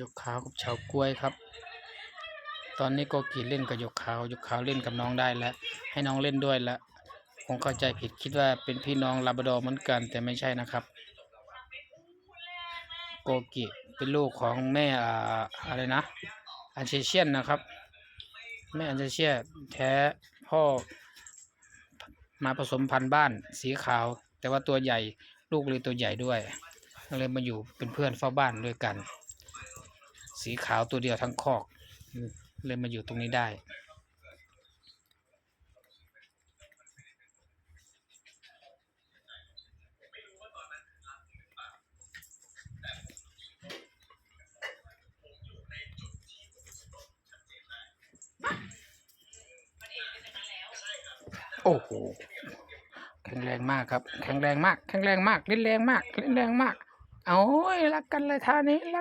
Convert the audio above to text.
ยกขาวกับเฉากล้วยครับ ตอนนี้โกกีเล่นกับยกขาวยกขาวเล่นกับน้องได้แล้ว ให้น้องเล่นด้วยแล้วคงเข้าใจผิดคิดว่าเป็นพี่น้องลาบดอเหมือนกันแต่ไม่ใช่นะครับ โกกิเป็นลูกของแม่อ่าอะไรนะ อันเชเชียนนะครับ แม่อันเชเชียแท้พ่อมาผสมพันธุ์บ้านสีขาว แต่ว่าตัวใหญ่ลูกเลยตัวใหญ่ด้วยก็เลยมาอยู่เป็นเพื่อนเฝ้าบ้านด้วยกัน สีขาวตัวเดียวทั้งคอก เลยมาอยู่ตรงนี้ได้ โอ้โห แข็งแรงมากครับ แข็งแรงมาก แข็งแรงมาก เล่นแรงมาก เล่นแรงมากเอาโอ้ยรักกันเลยท่านี้รัก